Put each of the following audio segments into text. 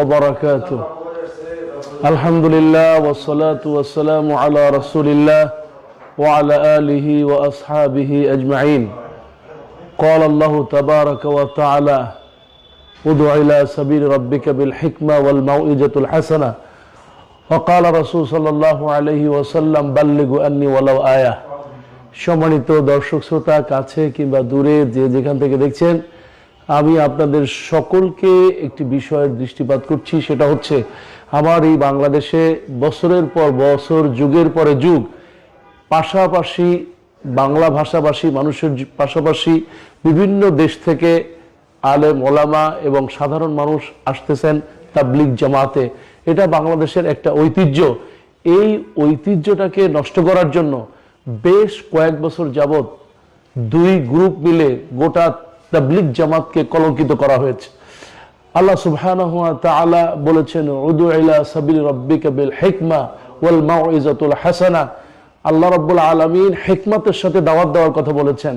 وبركاته الحمد لله والصلاة والسلام على رسول الله وعلى آله وأصحابه أجمعين قال الله تبارك وتعالى ادع إلى سبيل ربك بالحكمة والموئجة الحسنة وقال رسول صلى الله عليه وسلم بلغ أني ولو آية সম্মানিত দর্শক শ্রোতা কাছে কিংবা দূরে যে যেখান থেকে দেখছেন আমি আপনাদের সকলকে একটি বিষয়ের দৃষ্টিপাত করছি, সেটা হচ্ছে আমার এই বাংলাদেশে বছরের পর বছর, যুগের পরে যুগ, পাশাপাশি বাংলা ভাষাভাষী, মানুষের পাশাপাশি বিভিন্ন দেশ থেকে আলে ওলামা এবং সাধারণ মানুষ আসতেছেন তাবলিগ জামাতে। এটা বাংলাদেশের একটা ঐতিহ্য। এই ঐতিহ্যটাকে নষ্ট করার জন্য বেশ কয়েক বছর যাবত দুই গ্রুপ মিলে গোটা তাবলিগ জামাতকে কলঙ্কিত করা হয়েছে। আল্লাহ সুবহানাহু ওয়া তাআলা বলেছেন, উদু ইলা সাবিল রাব্বিকা বিল হিকমা ওয়াল মাউইজাতুল হাসানা। আল্লাহ রাব্বুল আলামিন হিকমতের সাথে দাওয়াত দেওয়ার কথা বলেছেন।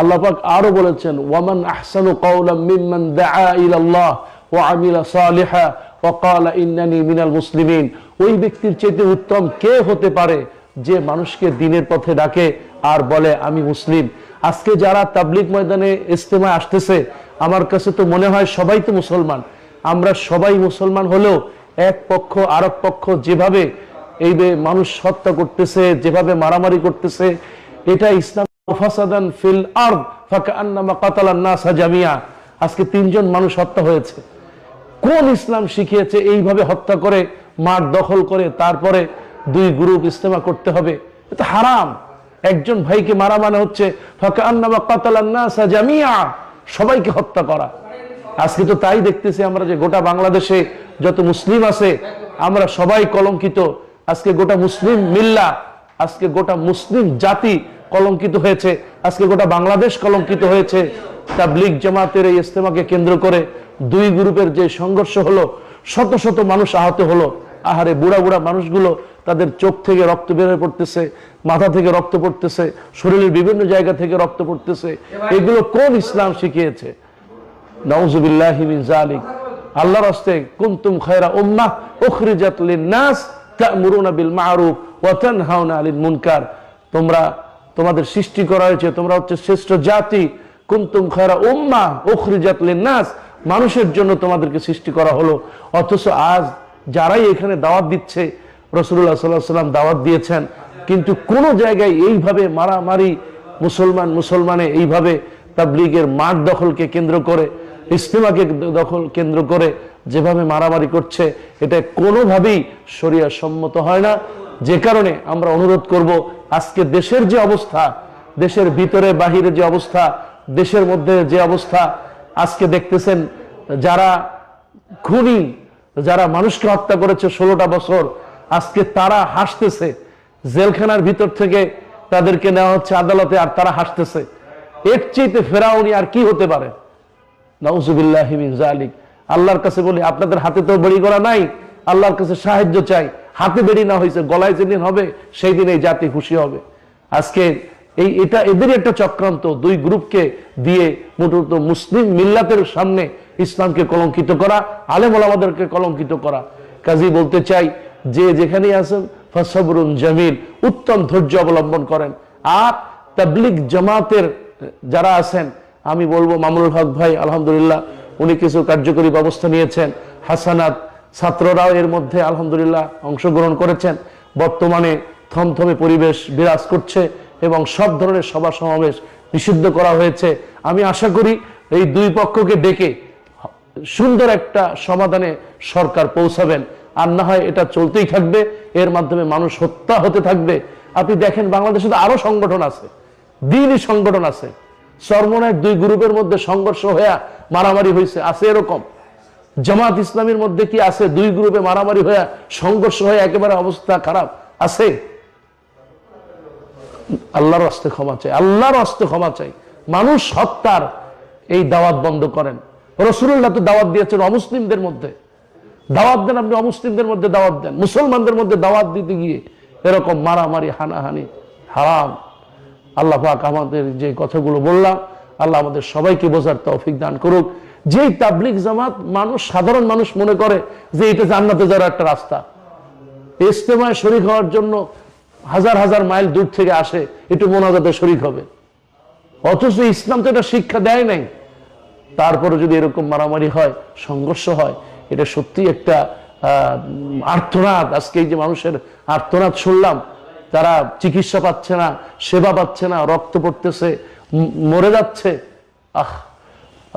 আল্লাহ পাক আরও বলেছেন, ওয়ামান আহসানু কাওলাম মিম্মান দাআ ইলা আল্লাহ ওয়া আমিলা সালিহা ওয়া ক্বালা ইন্নানি মিনাল মুসলিমিন। ওই ব্যক্তির চেয়ে উত্তম কে হতে পারে যে মানুষকে দিনের পথে ডাকে আর বলে, আমি মুসলিম। আজকে যারা তাবলিগ ময়দানে ইস্তেমায় আসতেছে, আমার কাছে তো মনে হয় সবাই তো মুসলমান। আমরা সবাই মুসলমান হলেও এক পক্ষ আর এক পক্ষ যেভাবে এই মানুষ হত্যা করতেছে, যেভাবে মারামারি করতেছে, এটা ইসলাম ফাসাদান ফিল আরদ জামিয়া। আজকে তিনজন মানুষ হত্যা হয়েছে। কোন ইসলাম শিখিয়েছে এইভাবে হত্যা করে, মাঠ দখল করে, তারপরে দুই গ্রুপ ইস্তেমা করতে হবে? এটা হারাম। একজন ভাইকে মারা মানে হচ্ছে সবাইকে হত্যা করা। আজকে তো তাই দেখতেছি আমরা যে গোটা বাংলাদেশে যত মুসলিম আছে, আমরা সবাই কলঙ্কিত। আজকে গোটা মুসলিম মিল্লা, আজকে গোটা মুসলিম জাতি কলঙ্কিত হয়েছে। আজকে গোটা বাংলাদেশ কলঙ্কিত হয়েছে। তাবলিগ জামাতের এই ইস্তেমাকে কেন্দ্র করে দুই গ্রুপের যে সংঘর্ষ হলো, শত শত মানুষ আহত হলো। আহারে বুড়া বুড়া মানুষগুলো তাদের চোখ থেকে রক্ত বের হয়ে পড়তেছে মাথা থেকে রক্ত পড়তেছে শরীরের বিভিন্ন জায়গা থেকে রক্ত পড়তেছে। এগুলো কোন ইসলাম শিখিয়েছে? নাউজুবিল্লাহি জালিক আল্লাহর রাস্তে কুনতুম খায়রা উম্মাহ উখরিজাত লিন-নাস তা'মুরুনা বিল মা'রুফ ওয়া তানহাউনা আনিল মুনকার। তোমরা তোমাদের সৃষ্টি করা হয়েছে তোমরা হচ্ছে শ্রেষ্ঠ জাতি। কুনতুম খায়রা উম্মাহ উখরিজাত লিন-নাস। মানুষের জন্য তোমাদেরকে সৃষ্টি করা হলো। অথচ আজ যারাই এখানে দাওয়াত দিচ্ছে রসুল্লাহ সাল্লাহ সাল্লাম দাওয়াত দিয়েছেন। কিন্তু কোন জায়গায় এইভাবে মারামারি মুসলমান মুসলমানে এইভাবে তাবলিগের মাঠ দখলকে কেন্দ্র করে ইস্তেমাকে দখল কেন্দ্র করে যেভাবে মারামারি করছে, এটা কোনোভাবেই শরিয়া সম্মত হয় না। যে কারণে আমরা অনুরোধ করব, আজকে দেশের যে অবস্থা, দেশের ভিতরে বাহিরে যে অবস্থা, দেশের মধ্যে যে অবস্থা, আজকে দেখতেছেন যারা খুনি, যারা মানুষকে হত্যা করেছে ষোলোটা বছর আজকে তারা হাসতেছে। জেলখানার ভিতর থেকে তাদেরকে নেওয়া হচ্ছে আদালতে আর তারা হাসতেছে। এর চেয়েতে ফেরাউনি আর কি হতে পারে? নাউজুবিল্লাহি আল্লাহর কাছে বলি, আপনাদের হাতে তো বেড়ি করা নাই, আল্লাহর কাছে সাহায্য চাই। হাতে বেড়ি না হয়েছে, গলায় যেদিন হবে সেই দিন এই জাতি খুশি হবে। আজকে এই, এটা এদের একটা চক্রান্ত। দুই গ্রুপকে দিয়ে মূলত মুসলিম মিল্লাতের সামনে ইসলামকে কলঙ্কিত করা, আলেম কলঙ্কিত করা। কাজী বলতে চাই যে যেখানেই আছেন, ফসবরুন জামিল, উত্তম ধৈর্য অবলম্বন করেন। আর তাবলিক জামাতের যারা আছেন, আমি বলব মামুনুল হক ভাই, আলহামদুলিল্লাহ, উনি কিছু কার্যকরী ব্যবস্থা নিয়েছেন। হাসানাত ছাত্ররাও এর মধ্যে, আলহামদুলিল্লাহ, অংশগ্রহণ করেছেন। বর্তমানে থমথমে পরিবেশ বিরাজ করছে এবং সব ধরনের সভা সমাবেশ নিষিদ্ধ করা হয়েছে। আমি আশা করি এই দুই পক্ষকে ডেকে সুন্দর একটা সমাধানে সরকার পৌঁছাবেন। আর না হয় এটা চলতেই থাকবে, এর মাধ্যমে মানুষ হত্যা হতে থাকবে। আপনি দেখেন, বাংলাদেশে তো আরও সংগঠন আছে, দিনই সংগঠন আছে। সর্বনায় দুই গ্রুপের মধ্যে সংঘর্ষ হয়ে মারামারি হয়েছে আছে এরকম। জামাত ইসলামের মধ্যে কি আছে? দুই গ্রুপে মারামারি হয়ে সংঘর্ষ হয়ে একেবারে অবস্থা খারাপ? আছে। আল্লাহর হস্তে ক্ষমা চাই, আল্লাহর হস্তে ক্ষমা চাই। মানুষ হত্যার এই দাওয়াত বন্ধ করেন। রসুল্লাহ তো দাওয়াত দিয়েছেন অমুসলিমদের মধ্যে। দাওয়াত দেন আপনি অমুসলিমদের মধ্যে দাওয়াত দেন। মুসলমানদের মধ্যে দাওয়াত দিতে গিয়ে এরকম মারামারি, হানাহানি, হারাম। আল্লাহ পাক আমাদের যে কথাগুলো বললাম, আল্লাহ আমাদের সবাইকে বোঝার তৌফিক দান করুক। যেই তাবলিক জামাত মানুষ, সাধারণ মানুষ মনে করে যে এটা জান্নাতে যাওয়ার একটা রাস্তা। ইস্তেমায় শরিক হওয়ার জন্য হাজার হাজার মাইল দূর থেকে আসে, একটু মোনাজাতে শরিক হবে। অথচ ইসলাম তো এটা শিক্ষা দেয় নাই। তারপরে যদি এরকম মারামারি হয়, সংঘর্ষ হয় এটা সত্যি একটা আহ, আর্তনাদ। আজকে এই যে মানুষের আর্তনাদ শুনলাম তারা চিকিৎসা পাচ্ছে না সেবা পাচ্ছে না রক্ত পড়তেছে মরে যাচ্ছে। আহ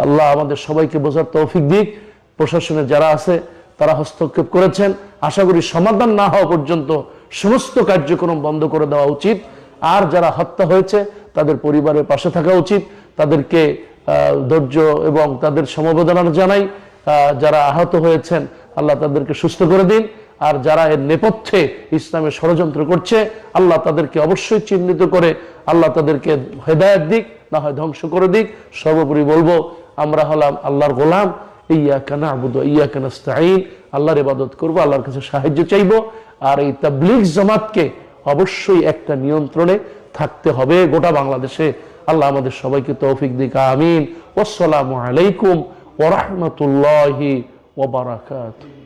আল্লাহ আমাদের সবাইকে বোঝার তৌফিক দিক। প্রশাসনে যারা আছে তারা হস্তক্ষেপ করেছেন। আশা করি সমাধান না হওয়া পর্যন্ত সমস্ত কার্যক্রম বন্ধ করে দেওয়া উচিত। আর যারা হত্যা হয়েছে তাদের পরিবারের পাশে থাকা উচিত। তাদেরকে ধৈর্য এবং তাদের সমবেদনা জানাই। যারা আহত হয়েছেন, আল্লাহ তাদেরকে সুস্থ করে দিন। আর যারা এর নেপথ্যে ইসলামের ষড়যন্ত্র করছে, আল্লাহ তাদেরকে অবশ্যই চিহ্নিত করে, আল্লাহ তাদেরকে হেদায়ত দিক, না হয় ধ্বংস করে দিক। সর্বোপরি বলব, আমরা হলাম আল্লাহর গোলাম। ইয়া কানা আবুদ ইয়া কানাস্তাইন আল্লাহর ইবাদত করব, আল্লাহর কাছে সাহায্য চাইব। আর এই তাবলিগ জামাতকে অবশ্যই একটা নিয়ন্ত্রণে থাকতে হবে গোটা বাংলাদেশে। আল্লাহ আমাদের সবাইকে তৌফিক দিক, আমিন। আসসালামু আলাইকুম ورحمة الله وبركاته.